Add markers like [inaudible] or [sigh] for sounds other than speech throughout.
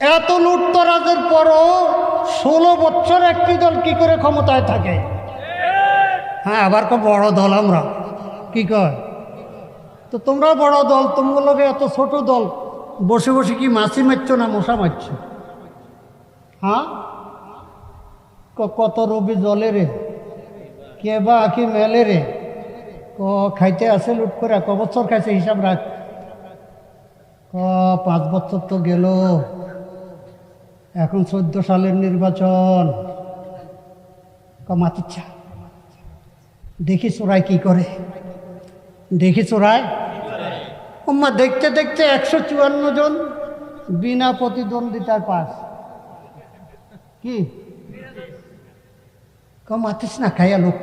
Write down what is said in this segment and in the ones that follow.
এত লুটতরাজের পরও ষোলো বছর একটি দল কি করে ক্ষমতায় থাকে? হ্যাঁ আবার কো বড় দল আমরা। কি কয়? তো তোমরা বড় দল তোমাগুলোকে এত ছোট দল, বসে বসে কি মাছি মারছ না মশা মারছ? হ্যাঁ? কত রবি জলে রে? কে বা আঁকি মেলে রে? ক, খাইতে আছে লুট করে, ক বছর খাইছে হিসাব রাখ। ক, পাঁচ বছর তো গেল। এখন চোদ্দ সালের নির্বাচন। ক মাতিচ্ছা দেখি চোরাই কি করে। দেখি চোরাই। ওম্মা দেখতে দেখতে একশো চুয়ান্ন জন বিনা প্রতিদ্বন্দ্বিতার পাস। কি? ক মাতিস না, খাইয়া লোক।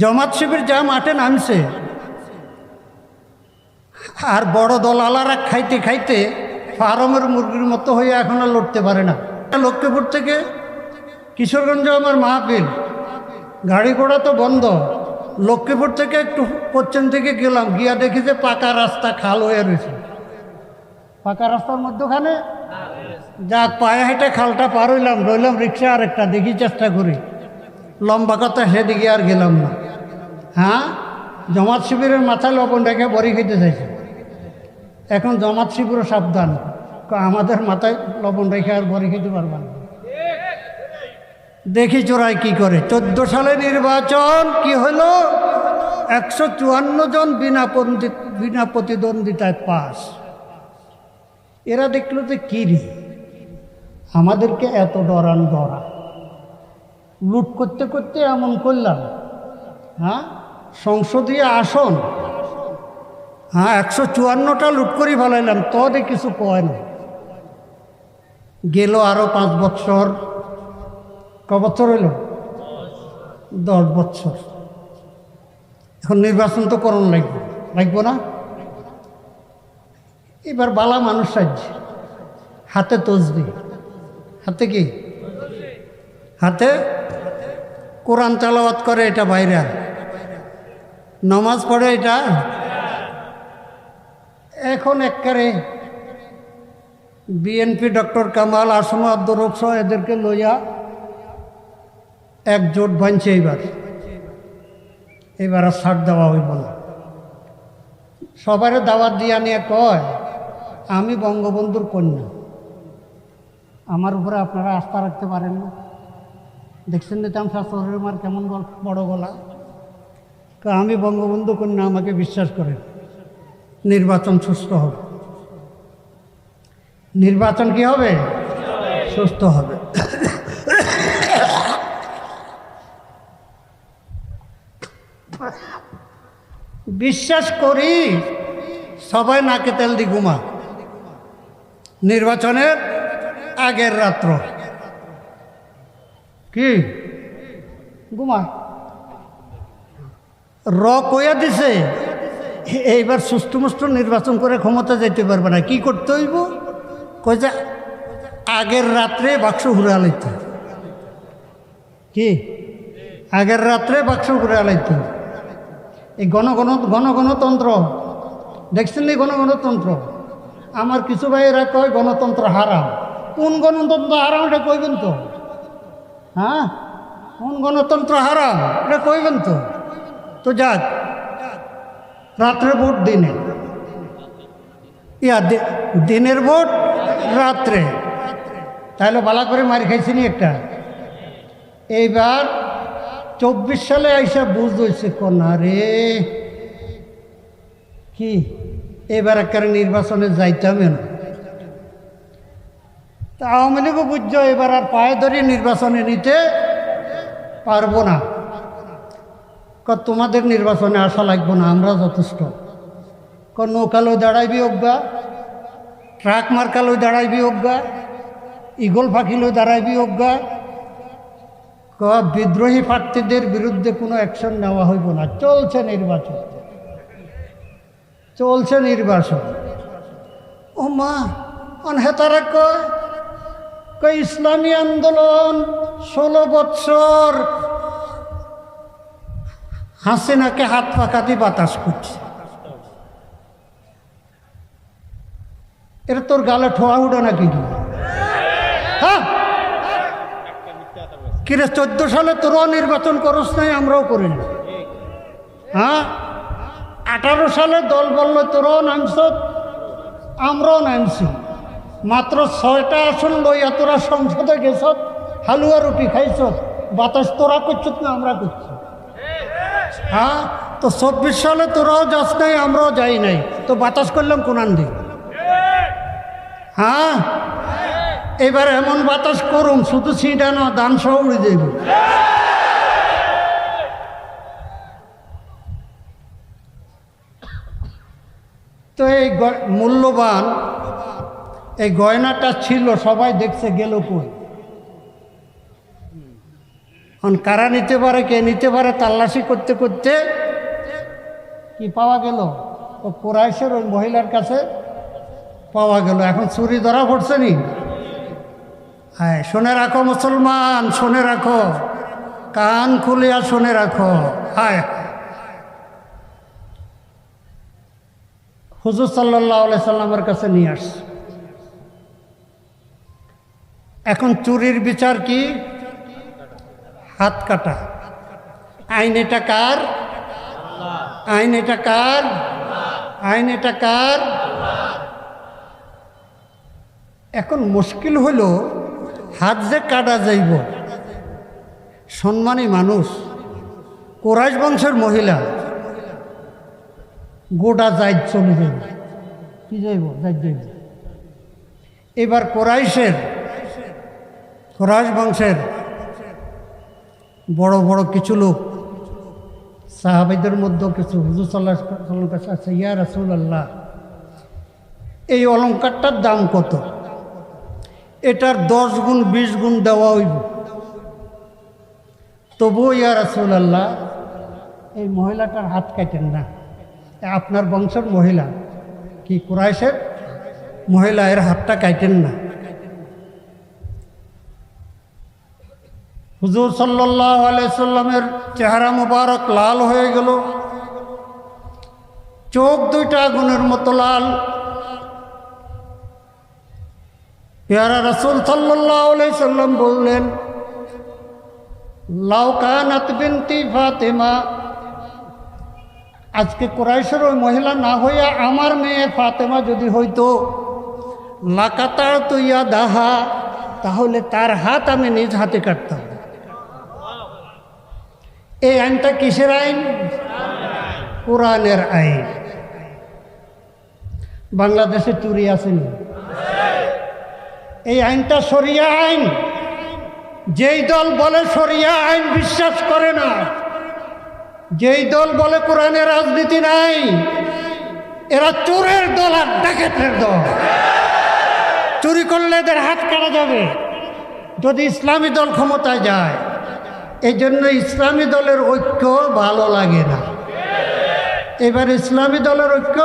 জমাত শিবির যা মাঠে নামছে। আর বড় দলালারা খাইতে খাইতে ফার্মের মুরগির মতো হয়ে এখন আর লড়তে পারে না। লক্ষ্মীপুর থেকে কিশোরগঞ্জ আমার মাহফিল। গাড়ি ঘোড়া তো বন্ধ। লক্ষ্মীপুর থেকে একটু পশ্চিম থেকে গেলাম, গিয়া দেখি যে পাকা রাস্তা খাল হয়ে রয়েছে। পাকা রাস্তার মধ্যখানে যাক, পায়ে হেঁটে খালটা পার হইলাম, রইলাম রিক্সা আর একটা দেখি চেষ্টা করি। লম্বা কথা সেদিকে আর গেলাম না। হ্যাঁ? জমাত শিবিরের মাথায় লবণ রেখে বড়ি খেতে চাইছে। এখন জমাত শিবিরও সাবধান। আমাদের মাথায় লবণ রেখে আর বড়ি খেতে পারবেন দেখি চোরাই কি করে। চোদ্দ সালে নির্বাচন কি হলো? একশো চুয়ান্ন জন বিনা বিনা প্রতিদ্বন্দ্বিতায় পাস। এরা দেখল যে কিরি আমাদেরকে এত ডরান ডরা। লুট করতে করতে এমন করলাম। হ্যাঁ? সংসদীয় আসন হ্যাঁ একশো চুয়ান্নটা লুট করে ফেলাইলাম তবে কিছু কয় না গেল আরও পাঁচ বছর ক বছর হইল? দশ বছর এখন নির্বাচন তো করণ লাগবে, লাগবো না? এবার বালা মানুষ সাজছে। হাতে তসবি। হাতে কি? হাতে? কোরআন চালাওয়াত করে এটা বাইরে নমাজ পড়ে এটা এখন একবারে বিএনপি ডক্টর কামাল, আসম আব্দুর রফ এদেরকে লইয়া এক জোট বানছে এইবার। এবার আর ছাড় দেওয়া হইব না। সবারে দাওয়াত দিয়া নিয়ে কয়, আমি বঙ্গবন্ধুর কন্যা। আমার উপরে আপনারা আস্থা রাখতে পারেন না। দেখছেন নিতাম শাস্ত্রের মার কেমন বড় গলা? আমি বঙ্গবন্ধু কন্যা, আমাকে বিশ্বাস করেন। নির্বাচন সুস্থ হবে। নির্বাচন কি হবে? সুস্থ হবে। বিশ্বাস করি সবাই নাকে তেল দি ঘুমা নির্বাচনের আগের রাত্র। কি? ঘুমা র কইয়া দিছে। এইবার সুস্থ মুষ্ট নির্বাচন করে ক্ষমতা যেতে পারবে না। কি করতে হইব? কই যে আগের রাত্রে বাক্স ঘুরে আলাইতে কি? আগের রাত্রে বাক্স ঘুরে আলাইতে। এই গণগণ গণ গণ গণতন্ত্র। দেখছেন এই গণ গণতন্ত্র? আমার কিছু ভাইয়েরা কয় গণতন্ত্র হারাম। কোন গণতন্ত্র হারাম এটা কইবেন তো? হ্যাঁ? কোন গণতন্ত্র হারাম এটা কইবেন তো? তো যাক রাত্রে ভোট দিনে। ইয়া দিনের ভোট রাত্রে। তাহলে বালা করে মার খাইছি নি একটা। এইবার চব্বিশ সালে আইসা বুঝ হয়েছে কন্যা রে। কি? এবার একটা নির্বাচনে যাইতাম না। তা আওয়ামী লীগও বুঝছ এবার আর পায়ে ধরে নির্বাচনে নিতে পারব না। ক, তোমাদের নির্বাচনে আসা লাগবো না, আমরা যথেষ্ট। ক, নৌকালো দাঁড়াইবি অজ্ঞা, ট্রাক মার্কালো দাঁড়াইবি অজ্ঞা, ইগল ফাঁকিলো দাঁড়াইবি অজ্ঞা। ক, বিদ্রোহী প্রার্থীদের বিরুদ্ধে কোনো অ্যাকশন নেওয়া হইব না। চলছে নির্বাচন। চলছে নির্বাচন। ও মা, অনহেতারা কয় ইসলামী আন্দোলন ষোলো বৎসর হাসিনাকে হাত পাকাতি বাতাস করছে। এটা তোর গালে ঠোয়া উঠে নাকি? হ্যাঁ? কিরে, চোদ্দ সালে তোরাও নির্বাচন করস নাই, আমরাও করিনি হ্যাঁ? আঠারো সালে দল বলল তোরাও নামছ, আমরাও নামছি। মাত্র ছয়টা আসন লইয়া তোরা সংসদে গেছ, হালুয়া রুটি খাইছ, বাতাস তোরা করছত না, আমরা করছি। হ্যাঁ? তো চব্বিশ সালে তোরাও যাস নাই, আমরাও যাই নাই। তো বাতাস করলাম কোনান দিক হ্যাঁ? এবার এমন বাতাস করুন, শুধু সিটা না, দান সহ উড়ে যাইব। তো এই মূল্যবান, এই গয়নাটা ছিল, সবাই দেখছে গেল কই? কারা নিতে পারে, কে নিতে পারে, তাল্লাশি করতে করতে কি পাওয়া গেল? ও কোরাইশের ওই মহিলার কাছে পাওয়া গেল। এখন চুরি ধরা পড়ছে নি? হ্যাঁ শুনে রাখো মুসলমান, শুনে রাখো। কান খুলিয়া শুনে রাখো। হায় হুজুর সাল্লাহ সাল্লামের কাছে নিয়ে আস। এখন চুরির বিচার কি? হাত কাটা। আইন এটা কার? আইন এটা কার? আইন এটা কার? এখন মুশকিল হইল হাত যে কাটা যাইব। সম্মানী মানুষ, কোরাইশ বংশের মহিলা, গোটা যাইদ চলে যাইব। কি যাইব? যাইদ যাইব। এবার কোরাইশের, কোরাইশ বংশের বড় বড় কিছু লোক। সাহাবিদের মধ্যে কিছু হুজুর সাল্লাহ কাছে আছে, ইয়া রাসুল আল্লাহ এই অলঙ্কারটার দাম কত? এটার দশ গুণ, বিশ গুণ দেওয়া হইব। তবুও, ইয়া রাসুল আল্লাহ এই মহিলাটার হাত কাটেন না। আপনার বংশের মহিলা, কি কুরাইশের? মহিলা, এর হাতটা কাটেন না। হুজুর সাল্লাহ আলাইসাল্লামের চেহারা মুবারক লাল হয়ে গেল। চোখ দুইটা আগুনের মতো লাল। পেয়ারা রসুল সাল্লাহ সাল্লাম বললেন লাউকানাত বিনতি ফাতেমা, আজকে কোরাইশের ওই মহিলা না হইয়া আমার মেয়ে ফাতেমা যদি হইতো লাকাতার তুইয়া দাহা তাহলে তার হাত আমি নিজ হাতে কাটতাম। এই আইনটা কিসের আইন? কোরআনের আইন। বাংলাদেশে চুরি আসেনি। এই আইনটা সরিয়া আইন। যেই দল বলে সরিয়া আইন বিশ্বাস করে না, যেই দল বলে কোরআনের রাজনীতি নাই, এরা চোরের দল আর ডাকাতের দল। চুরি করলে এদের হাত কাটা যাবে। যদি ইসলামী দল ক্ষমতায় যায় এই জন্য ইসলামী দলের ঐক্য ভালো লাগে না। এবার ইসলামী দলের ঐক্য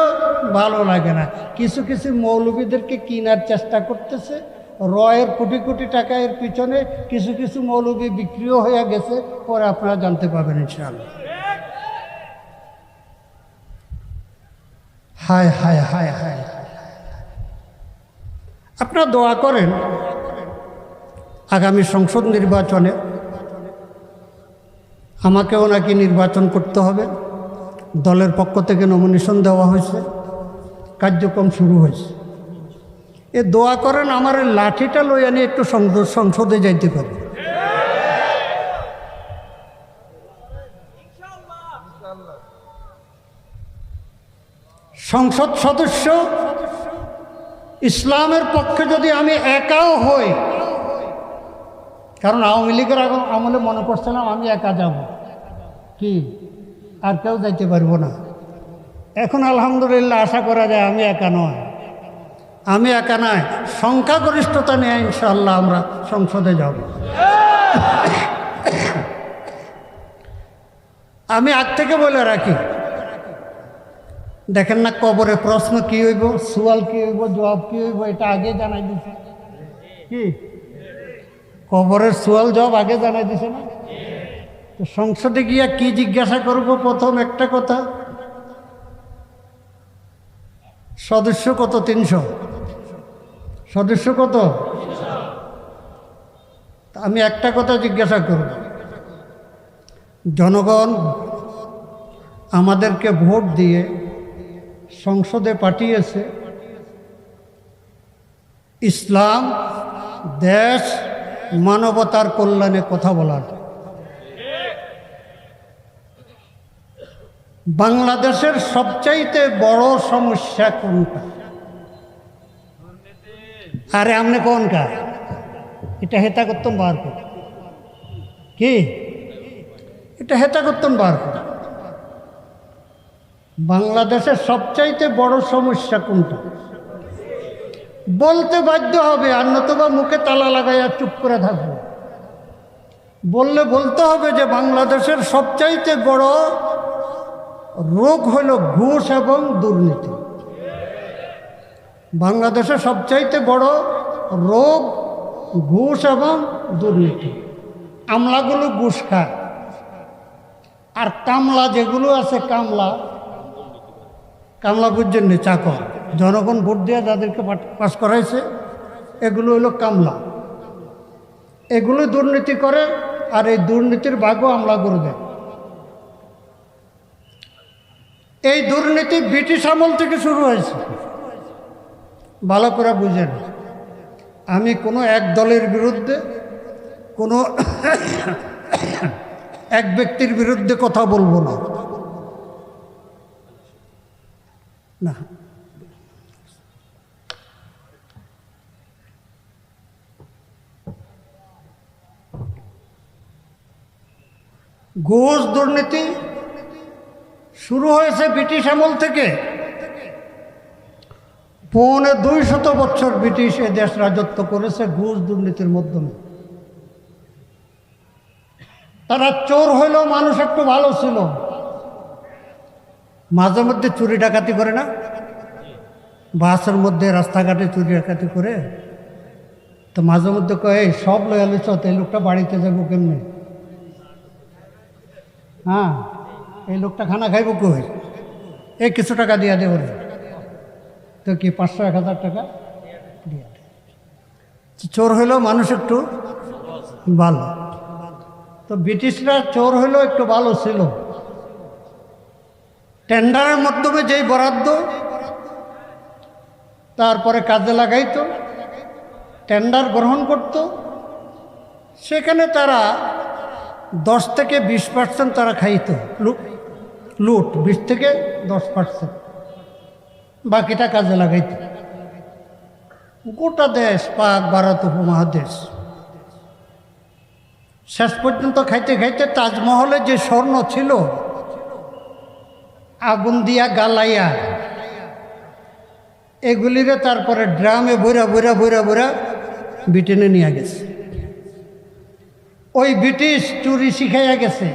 ভালো লাগে না। কিছু কিছু মৌলবীদেরকে কেনার চেষ্টা করতেছে। রয়ের কোটি কোটি টাকা এর পিছনে কিছু কিছু মৌলবী বিক্রিও হয়ে গেছে, পরে আপনারা জানতে পাবেন ইনশাআল্লাহ। হায় হায় হায় হায়। আপনারা দোয়া করেন আগামী সংসদ নির্বাচনে আমাকেও নাকি নির্বাচন করতে হবে। দলের পক্ষ থেকে নমিনেশন দেওয়া হয়েছে। কার্যক্রম শুরু হয়েছে। এ দোয়া করেন, আমার লাঠিটা লই আনি একটু সংসদে যাইতে পারি। সংসদ সদস্য, ইসলামের পক্ষে যদি আমি একাও হই কারণ আওয়ামী লীগের আগ- আমলে মনে করছিলাম আমি একা যাব। কি? আর কেউ যাইতে পারব না। এখন আলহামদুলিল্লাহ আশা করা যায় আমি একা নয়। আমি একা নয় সংখ্যাগরিষ্ঠতা নিয়ে ইনশাল্লাহ আমরা সংসদে যাব। আমি আগ থেকে বলে রাখি, দেখেন না কবরে প্রশ্ন কি হইব সুয়াল কি হইব, জবাব কি হইব, এটা আগে জানাই দিছে। কি? কবরের সুয়াল জবাব আগে জানাই দিছে না? তো সংসদে গিয়া কি জিজ্ঞাসা করব প্রথম একটা কথা? সদস্য কত? তিনশো। সদস্য কত? আমি একটা কথা জিজ্ঞাসা করব। জনগণ আমাদেরকে ভোট দিয়ে সংসদে পাঠিয়েছে। ইসলাম, দেশ মানবতার কল্যাণে কথা বলার। বাংলাদেশের সবচাইতে বড় সমস্যা কোনটা? আরে আপনি কোনটা? এটা হেতা করতাম বার কর। কি? এটা হেতা করতাম বার কর। বাংলাদেশের সবচাইতে বড় সমস্যা কোনটা? বলতে বাধ্য হবে, আর নতুবা মুখে তালা লাগাইয়া চুপ করে থাকব। বললে বলতে হবে যে, বাংলাদেশের সবচাইতে বড় রোগ হল ঘুষ এবং দুর্নীতি। বাংলাদেশের সবচাইতে বড় রোগ ঘুষ এবং দুর্নীতি। আমলাগুলো ঘুষ খায়। আর কামলা যেগুলো আছে, কামলা কামলা বুঝছেন নি চাকর জনগণ ভোট দিয়ে যাদেরকে পাস করাইছে, এগুলো হলো কামলা। এগুলো দুর্নীতি করে আর এই দুর্নীতির ভাগও আমলা করে দেয়। এই দুর্নীতি ব্রিটিশ আমল থেকে শুরু হয়েছে। ভালো করে বুঝেন। আমি কোনো এক দলের বিরুদ্ধে, কোনো [coughs] এক ব্যক্তির বিরুদ্ধে কথা বলব না। না। ঘুষ দুর্নীতি শুরু হয়েছে ব্রিটিশ আমল থেকে। পৌনে দুই শত বছর ব্রিটিশ এ দেশ রাজত্ব করেছে ঘুষ দুর্নীতির মাধ্যমে। তারা চোর হইলেও মানুষ একটু ভালো ছিল। মাঝে মধ্যে চুরি ডাকাতি করে না? বাসের মধ্যে রাস্তাঘাটে চুরি ডাকাতি করে? তো মাঝে মধ্যে কয়ে "এই, সব লয়ালে চত এই লোকটা বাড়িতে যাব কেমনি? হ্যাঁ এই লোকটা খানা খাইব কই? এই কিছু টাকা দিয়া দে ওরে। তো কি পাঁচশো এক হাজার টাকা দিয়ে। চোর হইলেও মানুষ একটু ভালো। তো ব্রিটিশরা চোর হইলেও একটু ভালো ছিল। টেন্ডারের মাধ্যমে যেই বরাদ্দ, তারপরে কাজে লাগাইত, টেন্ডার গ্রহণ করত, সেখানে তারা দশ থেকে বিশ পার্সেন্ট তারা খাইত। লুট লুট, বিশ থেকে দশ পার্সেন্ট বাকিটা কাজে লাগাইত। গোটা দেশ, পাক, ভারত উপমহাদেশ। শেষ পর্যন্ত খাইতে খাইতে তাজমহলে যে স্বর্ণ ছিল আগুন দিয়া গালাইয়া। এগুলিরে তারপরে ড্রামে বইরা বইরা বইরা বইরা ব্রিটেনে নিয়ে গেছে। ওই ব্রিটিশ চুরি শিখাইয়া গেছে।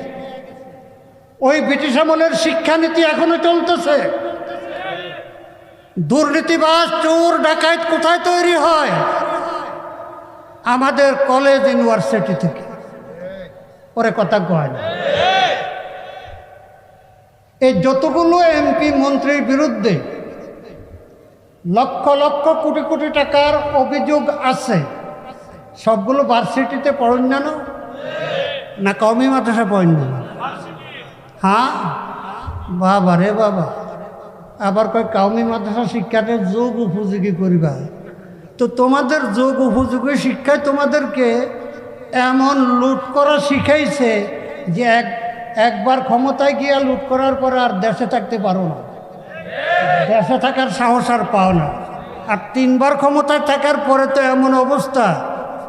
ওই ব্রিটিশ আমলের শিক্ষানীতি এখনও চলতেছে। দুর্নীতিবাজ চোর ডাকাত কোথায় তৈরি হয়? আমাদের কলেজ, ইউনিভার্সিটি থেকে। পরে কথা কয় না। এই যতগুলো এমপি মন্ত্রীর বিরুদ্ধে লক্ষ লক্ষ কোটি কোটি টাকার অভিযোগ আছে, সবগুলো ভার্সিটিতে পড়েন জানো না? কমই মাদ্রাসা পড়েন না? হ্যাঁ? বাবা রে বাবা। আবার কয় কাউমি মাদ্রাসা শিক্ষাটা যোগ উপযোগী করিবা? তো তোমাদের যোগ উপযোগী শিক্ষায় তোমাদেরকে এমন লুট করা শিখাইছে যে এক একবার ক্ষমতায় গিয়া লুট করার পরে আর দেশে থাকতে পারো না। দেশে থাকার সাহস আর পাও না। আর তিনবার ক্ষমতায় থাকার পরে তো এমন অবস্থা,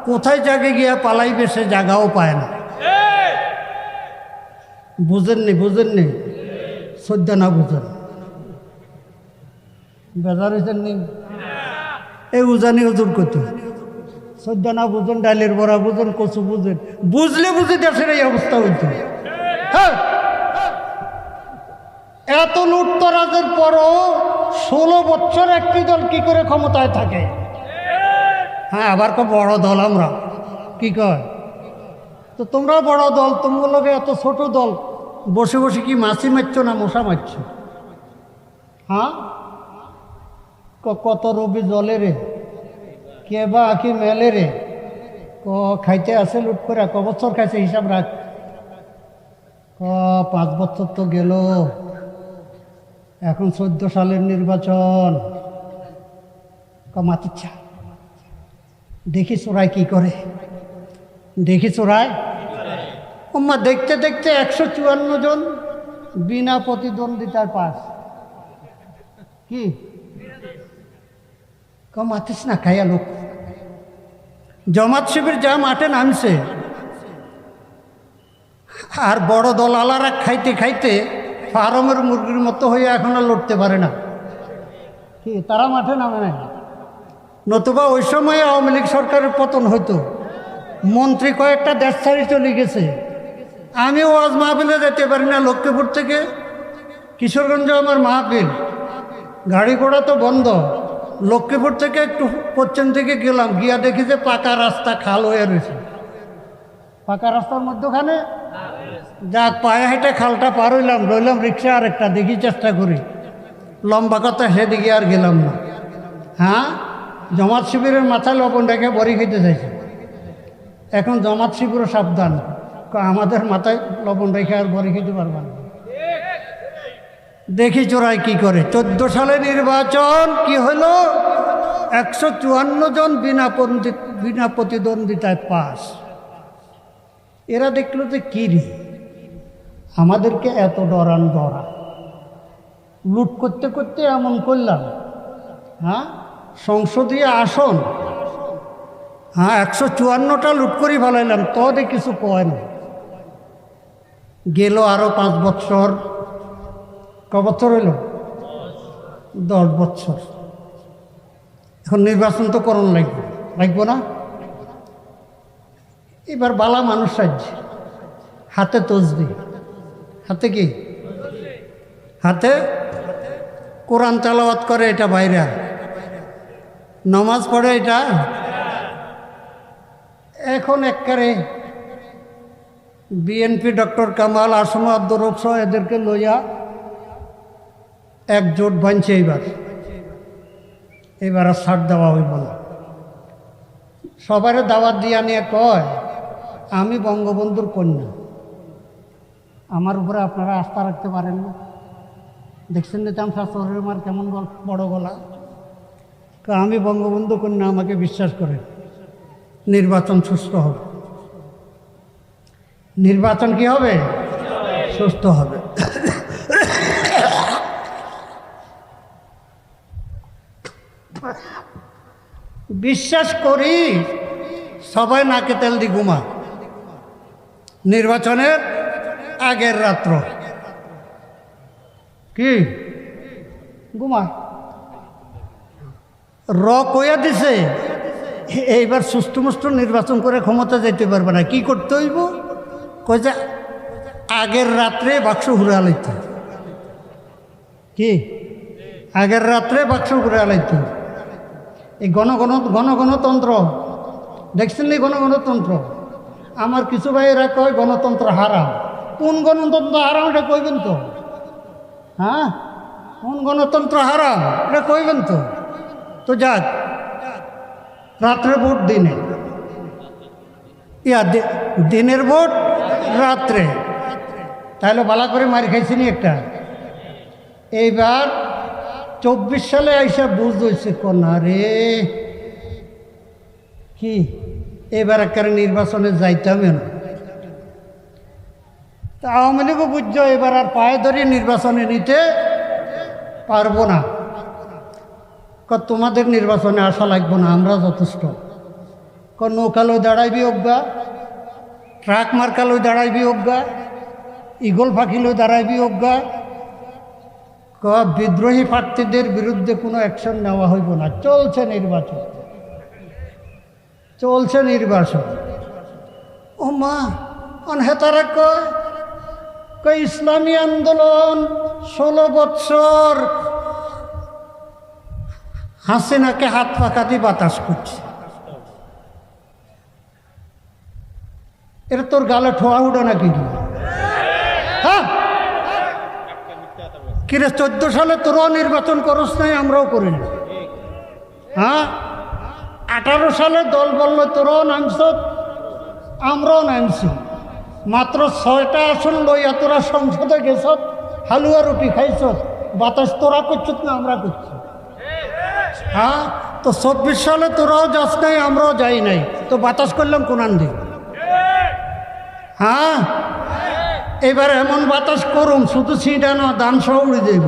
কোথায় জাগে গিয়া পালাইবে সে জায়গাও পায় না। বুঝেননি বুঝেননি? সদ্য না বুঝেন। বেজার হয়েছেন নি এই উজানি হুজুর কত সদ্য না বুঝেন, ডালের বড়া বুঝেন, কচু বুঝেন। বুঝলে বুঝে দেশের এই অবস্থা হইতো। হ্যাঁ। এত লুটতরাজের পরও ষোলো বছর একটি দল কি করে ক্ষমতায় থাকে? হ্যাঁ আবার কো বড় দল আমরা। কি কয়? তো তোমরা বড় দল তোমাগুলোকে এত ছোট দল, বসে বসে কি মাছি মারছ না মশা মারছ? হ্যাঁ? কত রবি জলে রে? কে বা কি মেলে রে? ক, খাইতে আছে লুট করে, ক বছর খাইছে, হিসাব রাখ। পাঁচ বছর তো গেল। এখন চোদ্দ সালের নির্বাচন। মাতিচ্ছা দেখি চোরাই কি করে। দেখি চোরাই। ওম্মা দেখতে দেখতে একশো চুয়ান্ন জন বিনা প্রতিদ্বন্দ্বিতার পাস। কি? ক মাতিস না, খাইয়া লোক। জমাত শিবির যা মাঠে নামছে। আর বড় দল আলারা খাইতে খাইতে ফার্মের মুরগির মতো হয়ে এখন আর লড়তে পারে না। কি, তারা মাঠে নামে নাই নতুবা ওই সময় আওয়ামী লীগ সরকারের পতন হতো মন্ত্রী কয়েকটা দেশ ছাড়ি চলে গেছে। আমি ওয়াজ মাহফিলে যেতে পারি না লক্ষ্মীপুর থেকে। কিশোরগঞ্জ আমার মাহফিল। গাড়ি ঘোড়া তো বন্ধ। লক্ষ্মীপুর থেকে একটু পশ্চিম থেকে গেলাম, গিয়া দেখি যে পাকা রাস্তা খাল হয়ে রয়েছে। পাকা রাস্তার মধ্যখানে যাক, পায়ে হেঁটে খালটা পার হইলাম, রইলাম রিক্সা আর একটা দেখি চেষ্টা করি। লম্বা কথা, সেদিকে আর গেলাম না। হ্যাঁ? জমাত শিবিরের মাথায় লবণ রেখে বড়ি খেতে চাইছে। এখন জমাত শিবিরও সাবধান। আমাদের মাথায় লবণ রেখে আর বড়ি খেতে পারবা না। দেখি চোরাই কি করে। চোদ্দ সালে নির্বাচন কি হলো? একশো চুয়ান্ন জন বিনা বিনা প্রতিদ্বন্দ্বিতায় পাস। এরা দেখল যে কি রে? আমাদেরকে এত ডরান ডরা। লুট করতে করতে এমন করলাম। হ্যাঁ? সংসদীয় আসন। হ্যাঁ একশো চুয়ান্নটা লুট করে ফেলাইলাম তবে কিছু কয় না গেল আরও পাঁচ বছর ক বছর হইল? দশ বছর এখন নির্বাচন তো করণ লাগবে। লাগবো না? এবার বালা মানুষ সাজছে। হাতে তসবি। হাতে কি? হাতে? কোরআন চালাওয়াত করে এটা বাইরে। নমাজ পড়ে এটা? এখন একবারে বিএনপি ডক্টর কামাল আসম আব্দুর এদেরকে লইয়া এক জোট বানছে এইবার। এবার আর ছাড় দেওয়া হইব না। সবারে দাওয়াত দিয়া নিয়ে কয়, আমি বঙ্গবন্ধুর কন্যা। আমার উপরে আপনারা আস্থা রাখতে পারেন না। দেখছেন না চাম শাস্ত্রের মার কেমন বড় গলা? কয়, আমি বঙ্গবন্ধু কন্যা আমাকে বিশ্বাস করেন নির্বাচন সুস্থ হবে। নির্বাচন কি হবে? সুস্থ হবে। বিশ্বাস করি সবাই নাকে তেল দি ঘুমা নির্বাচনের আগের রাত্র। কি? ঘুমা। র কইয়া দিছে এইবার সুস্থ মুষ্ট নির্বাচন করে ক্ষমতা যেতে পারবে না। কি করতে হইব? কই যে আগের রাত্রে বাক্স ঘুরে আলাইতে। কি? আগের রাত্রে বাক্স ঘুরে আলাইতে। এই গণগণ গণ গণ গণতন্ত্র দেখছেন নি গণ গণতন্ত্র আমার কিছু ভাইয়েরা কয় গণতন্ত্র হারাম। কোন গণতন্ত্র হারাম, এটা কইবেন তো হ্যাঁ? কোন গণতন্ত্র হারাম, এটা কইবেন তো তো যাক, রাত্রে ভোট দিনে। ইয়া দিনের ভোট রাত্রে। তাহলে বালা করে মারি খাইছি নি একটা। এইবার চব্বিশ সালে আইসা বুঝ হয়েছে কন্যা রে। কি? এবার একেবারে নির্বাচনে যাইতাম না। তা আওয়ামী লীগও বুঝছ, এবার আর পায়ে ধরে নির্বাচনে নিতে পারব না। তোমাদের নির্বাচনে আসা লাগবো না, আমরা যথেষ্ট। ক নৌকালো দাঁড়াইবি অজ্ঞা, ট্রাক মার্কালো দাঁড়াইবি অজ্ঞা, ইগল পাখিলো দাঁড়াইবি অজ্ঞা। ক, বিদ্রোহী প্রার্থীদের বিরুদ্ধে কোনো অ্যাকশন নেওয়া হইব না। চলছে নির্বাচন। চলছে নির্বাচন। ও মা অনহেতারা কয় ইসলামী আন্দোলন ষোলো বৎসর হাসিনাকে হাত পাকা দিয়ে বাতাস করছে। এটা তোর গালে ঠোয়া উঠো নাকি? হ্যাঁ? কিরে, চোদ্দ সালে তোরাও নির্বাচন করস নাই, আমরাও করি না। হ্যাঁ? আঠারো সালে দল বলল তোরাও নামছ, আমরাও নামছি। মাত্র ছয়টা আসন লইয়া তোরা সংসদে গেছ হালুয়া রুটি খাইছ বাতাস তোরা করছত না আমরা করছি। হ্যাঁ তো চব্বিশ সালে তোরাও যাস নাই, আমরাও যাই নাই, তো বাতাস করলাম কোনান দিক হ্যাঁ এবার এমন বাতাস করুম, শুধু ছিটা না, দান সহ উড়ে যাইব।